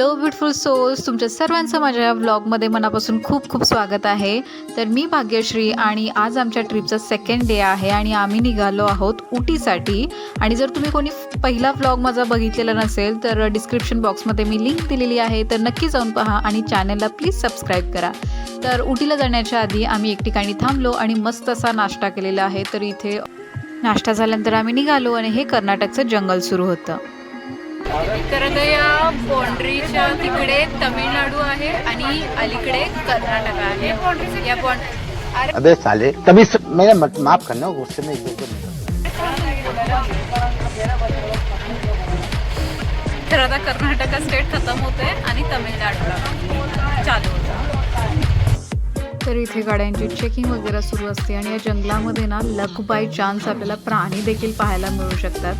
Hello beautiful souls तुमच्या सर्वांचं माझ्या या व्लॉगमध्ये मनापासून खूप खूप स्वागत आहे. तर मी भाग्यश्री आणि आज आमच्या ट्रिपचा सेकंड डे आहे आणि आम्ही निघालो आहोत उटीसाठी. आणि जर तुम्ही कोणी पहिला व्लॉग माझा बघितलेला नसेल तर डिस्क्रिप्शन बॉक्समध्ये मी लिंक दिलेली आहे. तर नक्की जाऊन पहा आणि चॅनलला प्लीज सबस्क्राईब करा. तर उटीला जाण्याच्या आधी आम्ही एक ठिकाणी थांबलो आणि मस्त असा नाश्ता केलेला आहे. तर इथे नाश्ता झाल्यानंतर आम्ही निघालो आणि हे कर्नाटकचं जंगल सुरू होतं. तर आता या बाउंड्रीच्या तिकडे तमिळनाडू आहे आणि अलीकडे कर्नाटक आहे. या बाउंड्री अबे साले कभी स... मेरा मत माफ करना गुस्से में। तर आता कर्नाटक स्टेट खतम होते आणि तमिळनाडूला चालू होतं. तर इथे गाड्यांची चेकिंग वगैरे सुरू असते आणि या जंगलामध्ये ना लक बाय चान्स आपल्याला प्राणी देखील पाहायला मिळू शकतात.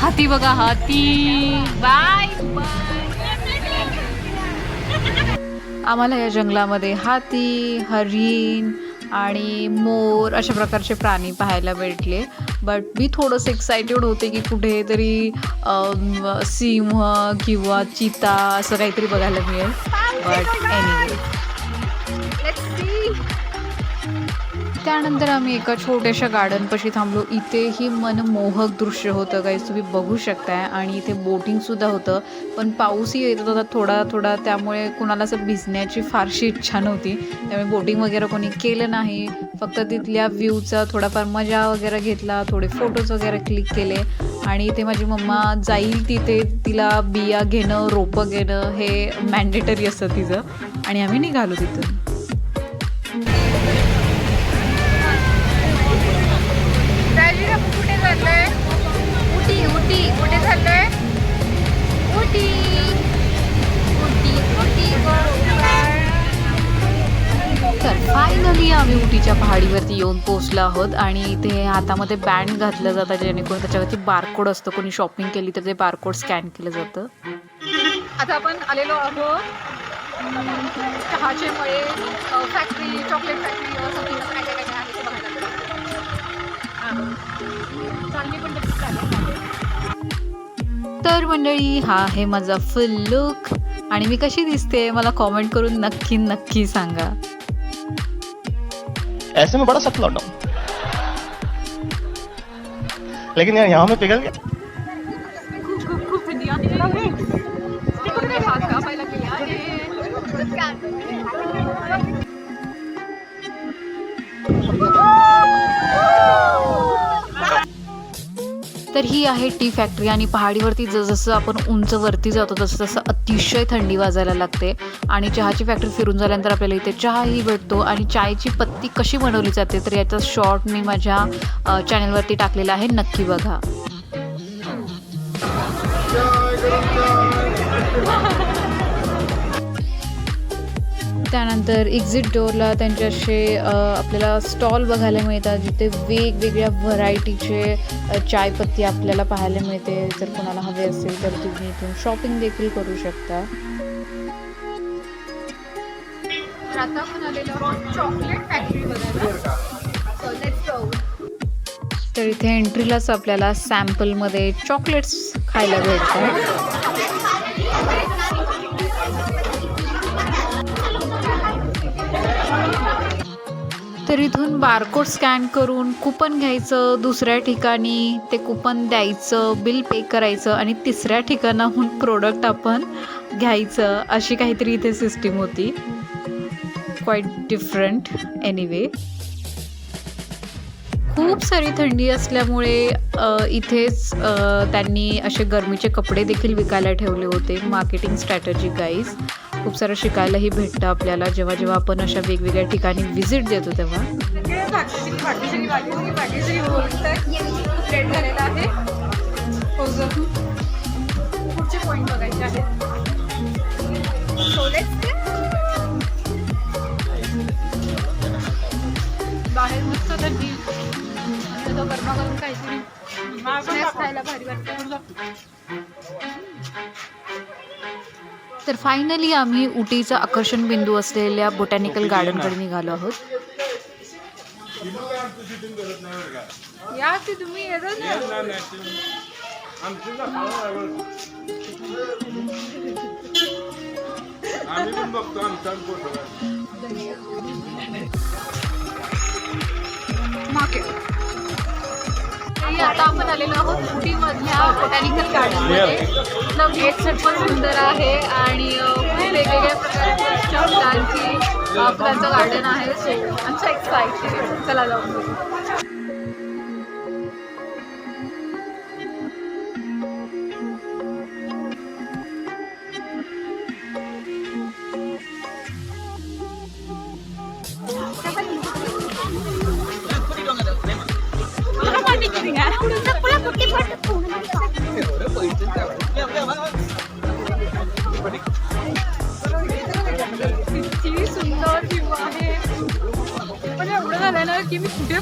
हाती बघा हाती. बाय आम्हाला या जंगलामध्ये हाती हरिण आणि मोर अशा प्रकारचे प्राणी पाहायला भेटले. बट मी थोडंसं एक्सायटेड होते की कुठेतरी सिंह किंवा चिता असं काहीतरी बघायला मिळेल. बट एनिवे त्यानंतर आम्ही एका छोट्याशा गार्डनपाशी थांबलो. इथेही मनमोहक दृश्य होतं काही तुम्ही बघू शकताय. आणि इथे बोटिंगसुद्धा होतं. पण पाऊसही येत होता थोडा थोडा. त्यामुळे कुणाला असं भिजण्याची फारशी इच्छा नव्हती. त्यामुळे बोटिंग वगैरे कोणी केलं नाही. फक्त तिथल्या व्ह्यूचा थोडाफार मजा वगैरे घेतला. थोडे फोटोज वगैरे क्लिक केले. आणि इथे माझी मम्मा जाईल तिथे तिला बिया घेणं रोपं घेणं हे मॅन्डेटरी असतं तिचं. आणि आम्ही निघालो तिथून. उटी कुठे चाललोय? उटी उटी उटी तर फायनली आम्ही उटीच्या पहाडीवरती येऊन पोहोचलो आहोत आणि इथे हातामध्ये बँड घातलं जातं जेणेकरून त्याच्यावरती बारकोड असतं. कोणी शॉपिंग केली तर ते बारकोड स्कॅन केलं जातं. आता आपण आलेलो आहोत चहाचे मळे फॅक्टरी चॉकलेट फॅक्टरी तर मंडळी हा आहे माझा फुल लुक आणि मी कशी दिसते मला कॉमेंट करून नक्की नक्की सांगा. ऐसे में बड़ा सख्त लौटा हूं। लेकिन यार यहाँ में पिघल गया। खूप तर ही आहे टी फॅक्टरी आणि पहाडीवरती जसजसं आपण उंच वरती जातो तसं तसं अतिशय थंडी वाजायला लागते. आणि चहाची फॅक्टरी फिरून झाल्यानंतर आपल्याला इथे चहाही भेटतो आणि चायची पत्ती कशी बनवली जाते तर याचा शॉर्ट मी माझ्या चॅनलवरती टाकलेला आहे. नक्की बघा. त्यानंतर एक्झिट डोअरला त्यांचे असे आपल्याला स्टॉल बघायला मिळतात. जिथे वेगवेगळ्या व्हरायटीचे चायपत्ती आपल्याला पाहायला मिळते. जर कोणाला हवे असेल तर तुम्ही इथून शॉपिंग देखील करू शकता. आता आपण आलेलो चॉकलेट फॅक्टरी बघायला. तर इथे एंट्रीलाच आपल्याला सॅम्पलमध्ये चॉकलेट्स खायला भेटतात. तर इथून बारकोड स्कॅन करून कुपन घ्यायचं दुसऱ्या ठिकाणी ते कुपन द्यायचं बिल पे करायचं आणि तिसऱ्या ठिकाणाहून प्रोडक्ट आपण घ्यायचं अशी काहीतरी इथे सिस्टीम होती. क्वाईट डिफरंट एनिवे खूप सारी थंडी असल्यामुळे इथेच त्यांनी असे गरमीचे कपडे देखील विकायला ठेवले होते. मार्केटिंग स्ट्रॅटजी गाईज खूप सारं शिकायलाही भेटतं आपल्याला. जेव्हा जेव्हा आपण अशा वेगवेगळ्या ठिकाणी व्हिजिट देतो तेव्हा. पुढचे पॉईंट बघायचे आहेत बाहेर मस्त तर तो गरमागरम काहीतरी snacks खायला भारी वाटतं. तर फायनली आम्ही उटीचा आकर्षण बिंदू असलेल्या बोटॅनिकल गार्डनकडे निघालो आहोत. या की तुम्ही येतात ना. आम्ही आमचा मागे आता आपण आलेलो आहोत उटीमधल्या बोटॅनिकल गार्डनमध्ये गेट पण सुंदर आहे आणि खूप वेगवेगळ्या प्रकारच्या फुलांची फुलांचं गार्डन आहे. सो आमच्या एक्साइटेड चला जाऊन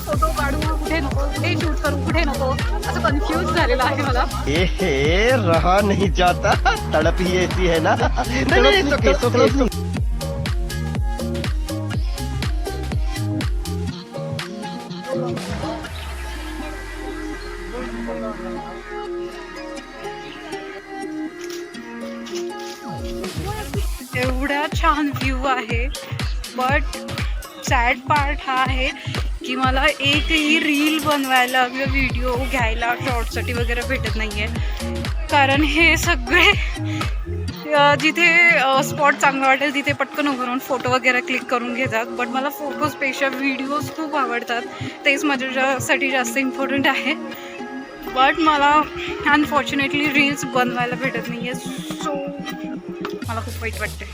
फ़ोटो काढू कुठे नको कुठे शूट करू कुठे नको? असं कन्फ्यूज़ झालेलं आहे मला. एहे रहा नहीं जाता. तड़प ही ऐसी है ना. नहीं, नहीं, it's okay, it's okay, it's okay. एवढा छान व्ह्यू आहे. बट सॅड पार्ट हा आहे की मला एकही रील बनवायला किंवा व्हिडिओ घ्यायला शॉर्टसाठी वगैरे भेटत नाही आहे कारण हे सगळे जिथे स्पॉट चांगला वाटेल तिथे पटकन उभारून फोटो वगैरे क्लिक करून घेतात बट मला फोटोजपेक्षा व्हिडिओज खूप आवडतात. तेच माझ्यासाठी जास्त इम्पॉर्टंट आहे. बट मला अनफॉर्च्युनेटली रील्स बनवायला भेटत नाही आहे सो मला खूप वाईट वाटते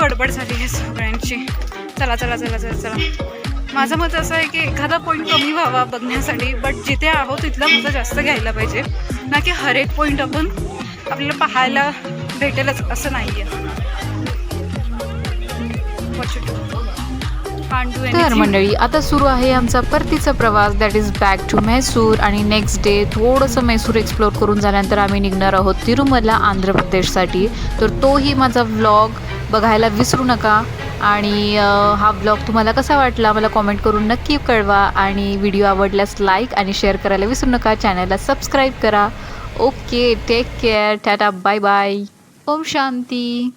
गडबड झाली आहे सगळ्यांची. चला चला चला चला चला. माझं मत असं आहे की एखादा पॉईंट कमी व्हावा बघण्यासाठी बट जिथे आहोत तिथला मजा जास्त घ्यायला पाहिजे. ना की हर एक पॉईंट आपण आपल्याला पाहायला भेटेलच असं नाही आहे तर मंडळी आता सुरू आहे आमचा परतीचा प्रवास. That is back to Mysore आणि नेक्स्ट डे थोडंसं म्हैसूर एक्सप्लोर करून झाल्यानंतर आम्ही निघणार आहोत तिरुमला आंध्र प्रदेशसाठी. तर तोही माझा व्लॉग बघायला विसरू नका. आणि हा ब्लॉग तुम्हाला कसा वाटला मला कॉमेंट करून नक्की कळवा. आणि व्हिडिओ आवडल्यास लाईक आणि शेअर करायला विसरू नका. चॅनलला सबस्क्राईब करा. Okay take care tata bye bye Om Shanti.